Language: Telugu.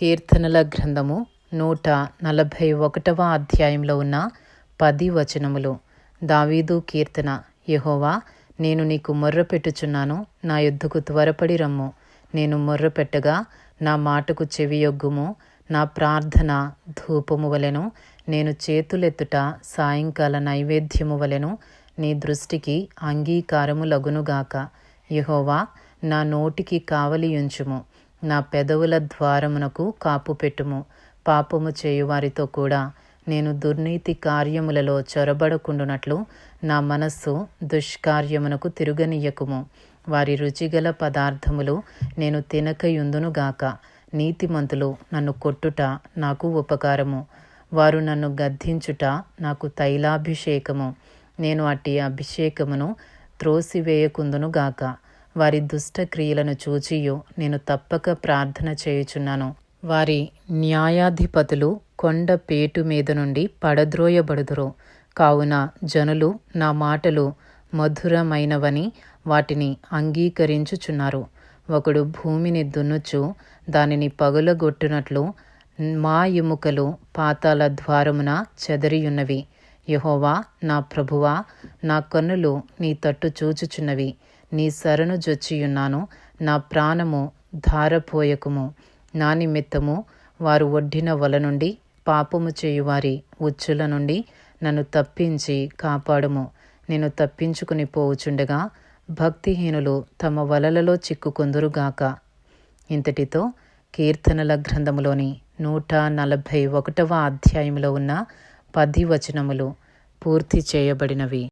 కీర్తనల గ్రంథము నూట నలభై ఒకటవ అధ్యాయంలో ఉన్న పది వచనములు. దావీదు కీర్తన యహోవా నేను నీకు మొర్రపెట్టుచున్నాను నా యుద్ధకు త్వరపడి రమ్ము. నేను మొర్రపెట్టగా నా మాటకు చెవియొగ్గుము నా ప్రార్థన ధూపము వలెను నేను చేతులెత్తుట సాయంకాల నైవేద్యము వలెను నీ దృష్టికి అంగీకారము లగునుగాక. యహోవా నా నోటికి కావలియుంచుము నా పెదవుల ద్వారమునకు కాపు పెట్టుము. పాపము చేయువారితో కూడా నేను దుర్నీతి కార్యములలో చొరబడకుండునట్లు నా మనస్సు దుష్కార్యమునకు తిరుగనీయకుము. వారి రుచిగల పదార్థములు నేను తినకయుందునుగాక నీతిమంతులు నన్ను కొట్టుట నాకు ఉపకారము. వారు నన్ను గద్దించుట నాకు తైలాభిషేకము. నేను అట్టి అభిషేకమును త్రోసివేయకుందునుగాక వారి దుష్ట క్రియలను చూచియు నేను తప్పక ప్రార్థన చేయుచున్నాను. వారి న్యాయాధిపతులు కొండ పేటు మీద నుండి పడద్రోయబడుదురు. కావున జనులు నా మాటలు మధురమైనవని వాటిని అంగీకరించుచున్నారు. ఒకడు భూమిని దున్నుచు దానిని పగులగొట్టునట్లు మా ఎముకలు పాతాల ద్వారమున చెదరియున్నవి. యహోవా నా ప్రభువా నా కన్నులు నీ తట్టు చూచుచున్నవి. నీ సరణు జొచ్చియున్నాను. నా ప్రాణము ధారపోయకుము. నా నిమిత్తము వారు ఒడ్డిన వల నుండి పాపము చేయువారి ఉచ్చుల నుండి నన్ను తప్పించి కాపాడుము. నేను తప్పించుకుని పోవుచుండగా భక్తిహీనులు తమ వలలలో చిక్కుకొందురుగాక ఇంతటితో కీర్తనల గ్రంథములోని నూట నలభై ఒకటవ అధ్యాయంలో ఉన్న పది వచనములు పూర్తి చేయబడినవి.